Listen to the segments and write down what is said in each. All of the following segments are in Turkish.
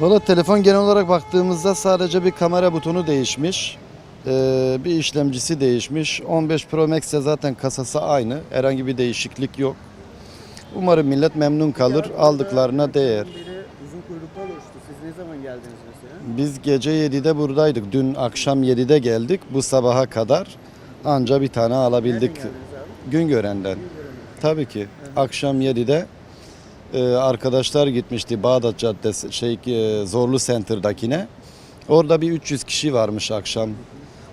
Valla telefon genel olarak baktığımızda sadece bir kamera butonu değişmiş. Ee, bir işlemcisi değişmiş. 15 Pro Max'te zaten kasası aynı. Herhangi bir değişiklik yok. Umarım millet memnun kalır. Aldıklarına değer. Uzun kuyruklar oluştu. Siz ne zaman geldiniz mesela? Biz gece 7'de buradaydık. Dün akşam 7'de geldik. Bu sabaha kadar anca bir tane alabildik. Nereden geldiniz abi? Güngören'den. Tabii ki. Akşam 7'de e, arkadaşlar gitmişti Bağdat Caddesi şey e, Zorlu Center'dakine. Orada bir 300 kişi varmış akşam.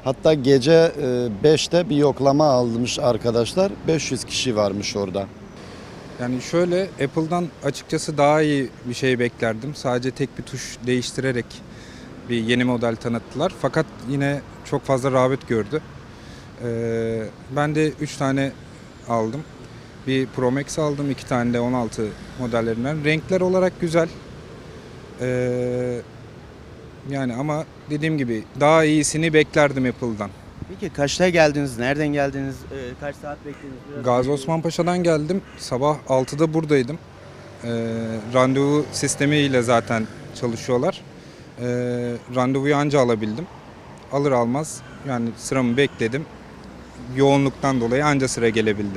Hatta gece e, 5'te bir yoklama almış arkadaşlar. 500 kişi varmış orada. Yani şöyle Apple'dan açıkçası daha iyi bir şey beklerdim. Sadece tek bir tuş değiştirerek bir yeni model tanıttılar. Fakat yine çok fazla rağbet gördü. Ee, ben de 3 tane aldım. Bir Pro Max aldım, iki tane de 16 modellerinden. Renkler olarak güzel. Ee, yani ama dediğim gibi daha iyisini beklerdim Apple'dan. Peki kaçta geldiniz? Nereden geldiniz? Ee, kaç saat beklediniz? Biraz Gazi Osman Paşa'dan geldim. Sabah 6'da buradaydım. Ee, randevu sistemiyle zaten çalışıyorlar. Ee, randevuyu anca alabildim. Alır almaz yani sıramı bekledim. Yoğunluktan dolayı anca sıra gelebildi.